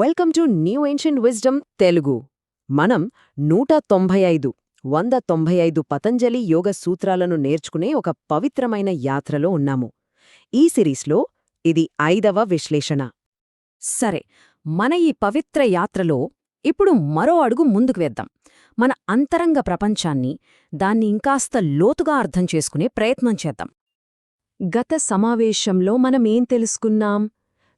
Welcome to new ancient wisdom Telugu. మనం నూట తొంభై ఐదు వంద తొంభై ఐదు పతంజలి యోగ సూత్రాలను నేర్చుకునే ఒక పవిత్రమైన యాత్రలో ఉన్నాము. ఈ సిరీస్లో ఇది ఐదవ విశ్లేషణ. సరే మన ఈ పవిత్ర యాత్రలో ఇప్పుడు మరో అడుగు ముందుకు వేద్దాం. మన అంతరంగ ప్రపంచాన్ని దాన్ని ఇంకాస్త లోతుగా అర్థం చేసుకునే ప్రయత్నం చేద్దాం. గత సమావేశంలో మనమేం తెలుసుకున్నాం?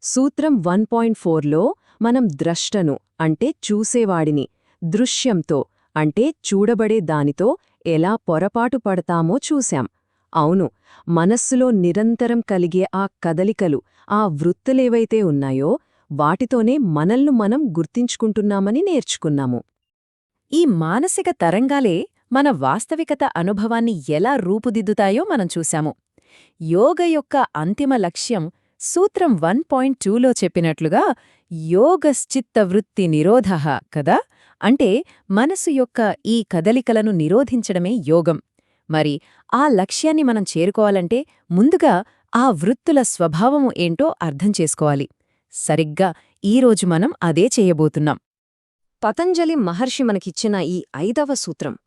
సూత్రం వన్ పాయింట్ ఫోర్లో మనం ద్రష్టను అంటే చూసేవాడిని దృశ్యంతో అంటే చూడబడే దానితో ఎలా పొరపాటు పడతామో చూశాం. అవును మనస్సులో నిరంతరం కలిగే ఆ కదలికలు ఆ వృత్తులేవైతే ఉన్నాయో వాటితోనే మనల్ని మనం గుర్తించుకుంటున్నామని నేర్చుకున్నాము. ఈ మానసిక తరంగాలే మన వాస్తవికత అనుభవాన్ని ఎలా రూపుదిద్దుతాయో మనం చూశాము. యోగ యొక్క అంతిమ లక్ష్యం సూత్రం వన్ పాయింట్ టూలో చెప్పినట్లుగా యోగశ్చిత్తవృత్తి నిరోధ కదా? అంటే మనసు యొక్క ఈ కదలికలను నిరోధించడమే యోగం. మరి ఆ లక్ష్యాన్ని మనం చేరుకోవాలంటే ముందుగా ఆ వృత్తుల స్వభావము ఏంటో అర్థం చేసుకోవాలి. సరిగ్గా ఈరోజు మనం అదే చేయబోతున్నాం. పతంజలి మహర్షి మనకిచ్చిన ఈ ఐదవ సూత్రం.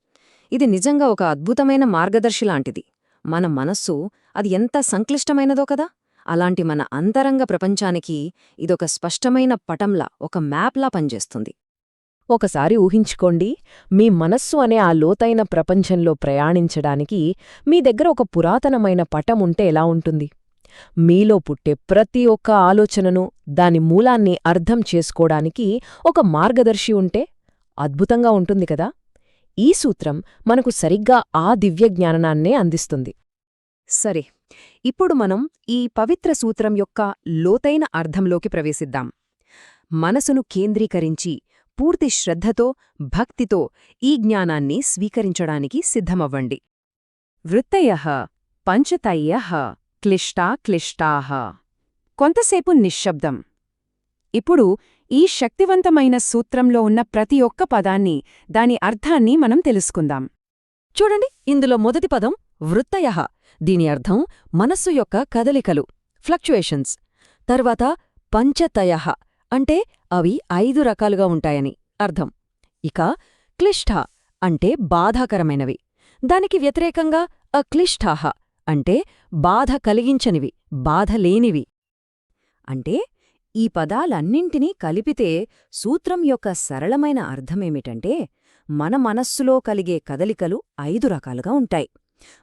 ఇది నిజంగా ఒక అద్భుతమైన మార్గదర్శి లాంటిది. మన మనస్సు అది ఎంత సంక్లిష్టమైనదో కదా? అలాంటి మన అంతరంగ ప్రపంచానికి ఇదొక స్పష్టమైన పటంలా ఒక మ్యాప్లా పనిచేస్తుంది. ఒకసారి ఊహించుకోండి మీ మనస్సు అనే ఆ లోతైన ప్రపంచంలో ప్రయాణించడానికి మీ దగ్గర ఒక పురాతనమైన పటం ఉంటే ఎలా ఉంటుంది? మీలో పుట్టే ప్రతి ఒక్క ఆలోచనను దాని మూలాన్ని అర్థం చేసుకోడానికి ఒక మార్గదర్శి ఉంటే అద్భుతంగా ఉంటుంది కదా? ఈ సూత్రం మనకు సరిగ్గా ఆ దివ్యజ్ఞాననాన్నే అందిస్తుంది. సరే ఇప్పుడు మనం ఈ పవిత్ర సూత్రం యొక్క లోతైన అర్థంలోకి ప్రవేశిద్దాం. మనసును కేంద్రీకరించి పూర్తి శ్రద్ధతో భక్తితో ఈ జ్ఞానాన్ని స్వీకరించడానికి సిద్ధమవ్వండి. వృత్తయ పంచతయ్య క్లిష్టా క్లిష్టాహ కొంతసేపు నిశ్శబ్దం. ఇప్పుడు ఈ శక్తివంతమైన సూత్రంలో ఉన్న ప్రతి ఒక్క పదాన్ని దాని అర్థాన్ని మనం తెలుసుకుందాం. చూడండి ఇందులో మొదటి పదం వృత్తయ. దీని అర్థం మనస్సు యొక్క కదలికలు ఫ్లక్చుయేషన్స్ తర్వాత పంచతయ. అంటే అవి ఐదు రకాలుగా ఉంటాయని అర్థం. ఇక క్లిష్ట అంటే బాధాకరమైనవి. దానికి వ్యతిరేకంగా అక్లిష్టాహ అంటే బాధ కలిగించనివి బాధ లేనివి. అంటే ఈ పదాలన్నింటినీ కలిపితే సూత్రం యొక్క సరళమైన అర్థమేమిటంటే మన మనస్సులో కలిగే కదలికలు ఐదు రకాలుగా ఉంటాయి.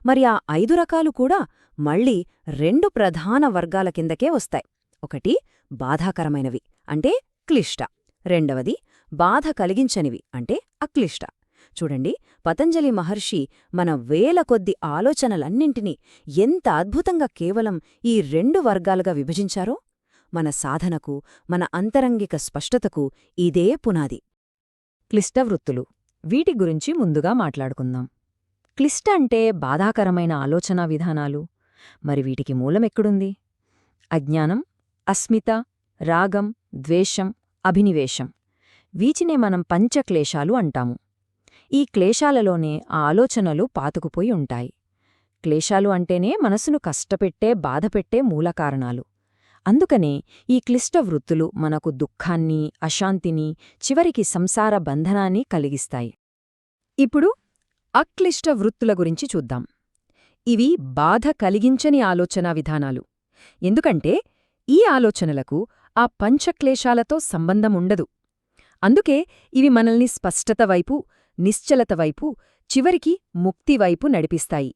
మరి ఆ ఐదు రకాలు కూడా మళ్ళీ రెండు ప్రధాన వర్గాల కిందకే వస్తాయి. ఒకటి బాధాకరమైనవి అంటే క్లిష్ట. రెండవది బాధ కలిగించనివి అంటే అక్లిష్ట. చూడండి పతంజలి మహర్షి మన వేల కొద్ది ఆలోచనలన్నింటినీ ఎంత అద్భుతంగా కేవలం ఈ రెండు వర్గాలుగా విభజించారో? మన సాధనకు మన అంతరంగిక స్పష్టతకు ఇదే పునాది. క్లిష్టవృత్తులు వీటి గురించి ముందుగా మాట్లాడుకుందాం. క్లిష్ట అంటే బాధాకరమైన ఆలోచనా విధానాలు. మరి వీటికి మూలమెక్కడుంది? అజ్ఞానం అస్మిత రాగం ద్వేషం అభినివేశం. వీచినే మనం పంచక్లేశాలు అంటాము. ఈ క్లేశాలలోనే ఆ ఆలోచనలు పాతుకుపోయి ఉంటాయి. క్లేశాలు అంటేనే మనసును కష్టపెట్టే బాధపెట్టే మూలకారణాలు. అందుకనే ఈ క్లిష్ట వృత్తులు మనకు దుఃఖాన్ని అశాంతిని చివరికి సంసార బంధనాన్ని కలిగిస్తాయి. ఇప్పుడు అక్లిష్ట వృత్తుల గురించి చూద్దాం. ఇవి బాధ కలిగించని ఆలోచనా విధానాలు. ఎందుకంటే ఈ ఆలోచనలకు ఆ పంచక్లేశాలతో సంబంధముండదు. అందుకే ఇవి మనల్ని స్పష్టత వైపు నిశ్చలత వైపు చివరికి ముక్తివైపు నడిపిస్తాయి.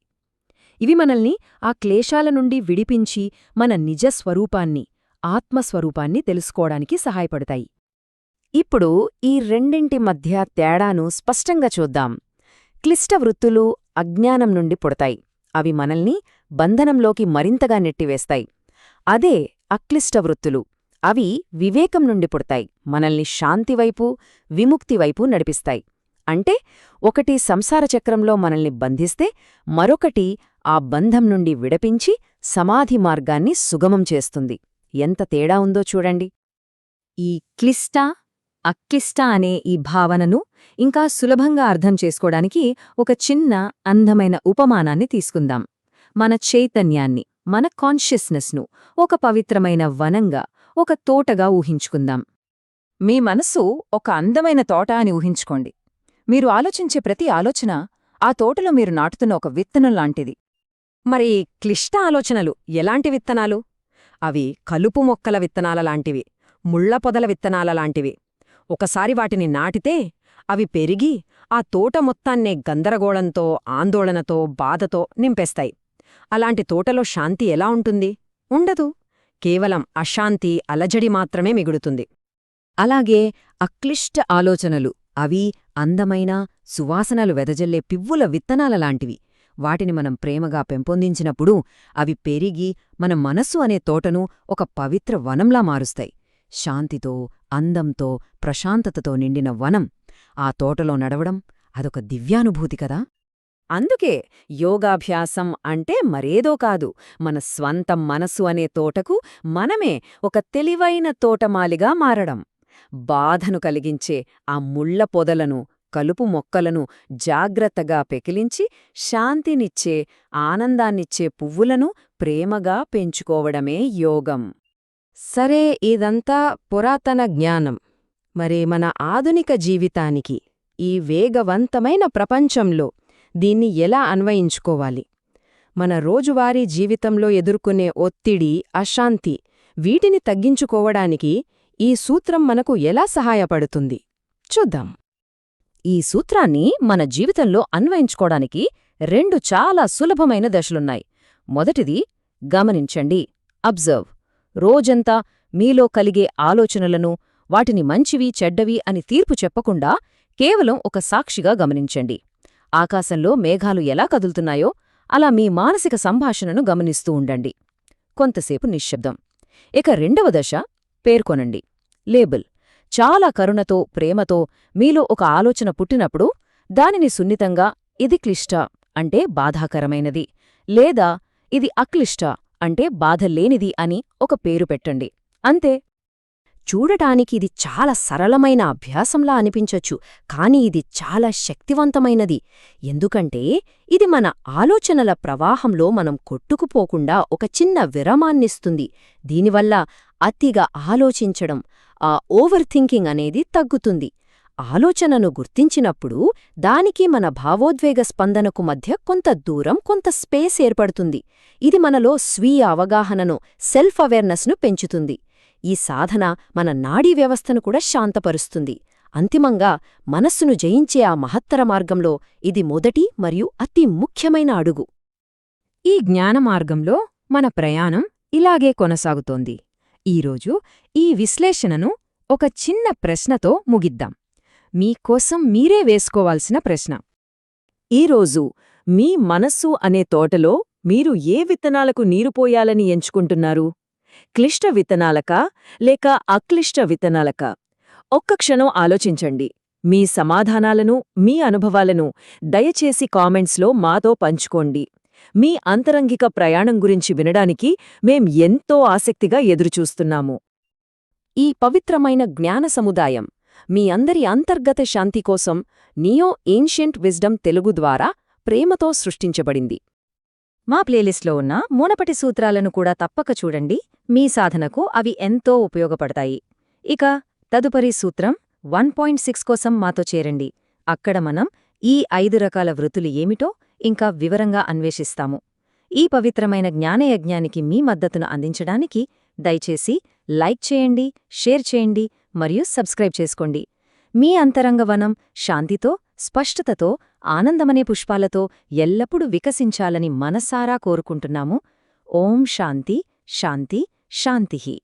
ఇవి మనల్ని ఆ క్లేశాల నుండి విడిపించి మన నిజస్వరూపాన్ని ఆత్మస్వరూపాన్ని తెలుసుకోవడానికి సహాయపడతాయి. ఇప్పుడు ఈ రెండింటి మధ్య తేడాను స్పష్టంగా చూద్దాం. క్లిష్ట వృత్తులు అజ్ఞానం నుండి పుడతాయి. అవి మనల్ని బంధనంలోకి మరింతగా నెట్టివేస్తాయి. అదే అక్లిష్ట వృత్తులు. అవి వివేకం నుండి పుడతాయి. మనల్ని శాంతివైపు విముక్తివైపు నడిపిస్తాయి. అంటే ఒకటి సంసార చక్రంలో మనల్ని బంధిస్తే మరొకటి ఆ బంధం నుండి విడపించి సమాధి మార్గాన్ని సుగమం చేస్తుంది. ఎంత తేడా ఉందో చూడండి. ఈ క్లిష్ట అక్లిష్ట అనే ఈ భావనను ఇంకా సులభంగా అర్థం చేసుకోవడానికి ఒక చిన్న అందమైన ఉపమానాన్ని తీసుకుందాం. మన చైతన్యాన్ని మన కాన్షియస్నెస్ను ఒక పవిత్రమైన వనంగా ఒక తోటగా ఊహించుకుందాం. మీ మనస్సు ఒక అందమైన తోట అని ఊహించుకోండి. మీరు ఆలోచించే ప్రతి ఆలోచన ఆ తోటలో మీరు నాటుతున్న ఒక విత్తనం లాంటిది. మరి క్లిష్ట ఆలోచనలు ఎలాంటి విత్తనాలు? అవి కలుపు మొక్కల విత్తనాల లాంటివి ముళ్ళ పొదల విత్తనాల లాంటివి. ఒకసారి వాటిని నాటితే అవి పెరిగి ఆ తోట మొత్తాన్నే గందరగోళంతో ఆందోళనతో బాధతో నింపేస్తాయి. అలాంటి తోటలో శాంతి ఎలా ఉంటుంది? ఉండదు. కేవలం అశాంతి అలజడి మాత్రమే మిగులుతుంది. అలాగే అక్లిష్ట ఆలోచనలు అవి అందమైన సువాసనలు వెదజల్లే పివ్వుల విత్తనాల లాంటివి వాటిని మనం ప్రేమగా పెంపొందించినప్పుడు అవి పెరిగి మన మనస్సు అనే తోటను ఒక పవిత్ర వనంలా మారుస్తాయి. శాంతితో అందంతో ప్రశాంతతతో నిండిన వనం. ఆ తోటలో నడవడం అదొక దివ్యానుభూతి కదా? అందుకే యోగాభ్యాసం అంటే మరేదో కాదు. మన స్వంత మనసు అనే తోటకు మనమే ఒక తెలివైన తోటమాలిగా మారడం. బాధను కలిగించే ఆ ముళ్ళ పొదలను కలుపు మొక్కలను జాగ్రత్తగా పెకిలించి శాంతినిచ్చే ఆనందాన్నిచ్చే పువ్వులను ప్రేమగా పెంచుకోవడమే యోగం. సరే ఇదంతా పురాతన జ్ఞానం. మరి మన ఆధునిక జీవితానికి ఈ వేగవంతమైన ప్రపంచంలో దీన్ని ఎలా అన్వయించుకోవాలి? మన రోజువారీ జీవితంలో ఎదుర్కొనే ఒత్తిడి అశాంతి వీటిని తగ్గించుకోవడానికి ఈ సూత్రం మనకు ఎలా సహాయపడుతుంది? చూద్దాం. ఈ సూత్రాన్ని మన జీవితంలో అన్వయించుకోవడానికి రెండు చాలా సులభమైన దశలున్నాయి. మొదటిది గమనించండి. అబ్జర్వ్. రోజంతా మీలో కలిగే ఆలోచనలను వాటిని మంచివి చెడ్డవి అని తీర్పు చెప్పకుండా కేవలం ఒక సాక్షిగా గమనించండి. ఆకాశంలో మేఘాలు ఎలా కదులుతున్నాయో అలా మీ మానసిక సంభాషణను గమనిస్తూ ఉండండి. కొంతసేపు నిశ్శబ్దం. ఇక రెండవ దశ పేర్కొనండి. లేబుల్. చాలా కరుణతో ప్రేమతో మీలో ఒక ఆలోచన పుట్టినప్పుడు దానిని సున్నితంగా ఇది క్లిష్ట అంటే బాధాకరమైనది లేదా ఇది అక్లిష్ట అంటే బాధలేనిది అని ఒక పేరు పెట్టండి. అంతే. చూడటానికి ఇది చాలా సరళమైన అభ్యాసంలా అనిపించొచ్చు కాని ఇది చాలా శక్తివంతమైనది. ఎందుకంటే ఇది మన ఆలోచనల ప్రవాహంలో మనం కొట్టుకుపోకుండా ఒక చిన్న విరమాన్నిస్తుంది. దీనివల్ల అతిగా ఆలోచించడం ఆ ఓవర్ థింకింగ్ అనేది తగ్గుతుంది. ఆలోచనను గుర్తించినప్పుడు దానికి మన భావోద్వేగ స్పందనకు మధ్య కొంత దూరం కొంత స్పేస్ ఏర్పడుతుంది. ఇది మనలో స్వీయ అవగాహనను సెల్ఫ్ అవేర్నెస్ను పెంచుతుంది. ఈ సాధన మన నాడీ వ్యవస్థను కూడా శాంతపరుస్తుంది. అంతిమంగా మనస్సును జయించే ఆ మహత్తర మార్గంలో ఇది మొదటి మరియు అతి ముఖ్యమైన అడుగు. ఈ జ్ఞాన మార్గంలో మన ప్రయాణం ఇలాగే కొనసాగుతోంది. ఈరోజు ఈ విశ్లేషణను ఒక చిన్న ప్రశ్నతో ముగిద్దాం. మీకోసం మీరే వేసుకోవాల్సిన ప్రశ్న. ఈరోజు మీ మనస్సు అనే తోటలో మీరు ఏ విత్తనాలకు నీరు పోయాలని ఎంచుకుంటున్నారు? క్లిష్ట విత్తనాలకా లేక అక్లిష్ట విత్తనాలకా? ఒక్క క్షణం ఆలోచించండి. మీ సమాధానాలను మీ అనుభవాలను దయచేసి కామెంట్స్లో మాతో పంచుకోండి. మీ అంతరంగిక ప్రయాణం గురించి వినడానికి మేం ఎంతో ఆసక్తిగా ఎదురుచూస్తున్నాము. ఈ పవిత్రమైన జ్ఞాన సముదాయం మీ అందరి అంతర్గత శాంతి కోసం నియో ఏన్షియంట్ విజ్డమ్ తెలుగు ద్వారా ప్రేమతో సృష్టించబడింది. మా ప్లేలిస్ట్లో ఉన్న మునపటి సూత్రాలను కూడా తప్పక చూడండి. మీ సాధనకు అవి ఎంతో ఉపయోగపడతాయి. ఇక తదుపరి సూత్రం వన్ పాయింట్ సిక్స్ కోసం మాతో చేరండి. అక్కడ మనం ఈ ఐదు రకాల వృత్తులు ఏమిటో ఇంకా వివరంగా అన్వేషిస్తాము. ఈ పవిత్రమైన జ్ఞానయజ్ఞానికి మీ మద్దతును అందించడానికి దయచేసి లైక్ చేయండి షేర్ చేయండి మరియు సబ్స్క్రైబ్ చేసుకోండి. మీ అంతరంగవనం శాంతితో స్పష్టతతో ఆనందమనే పుష్పాలతో ఎల్లప్పుడూ వికసించాలని మనసారా కోరుకుంటున్నాము. ఓం శాంతి శాంతి శాంతిహి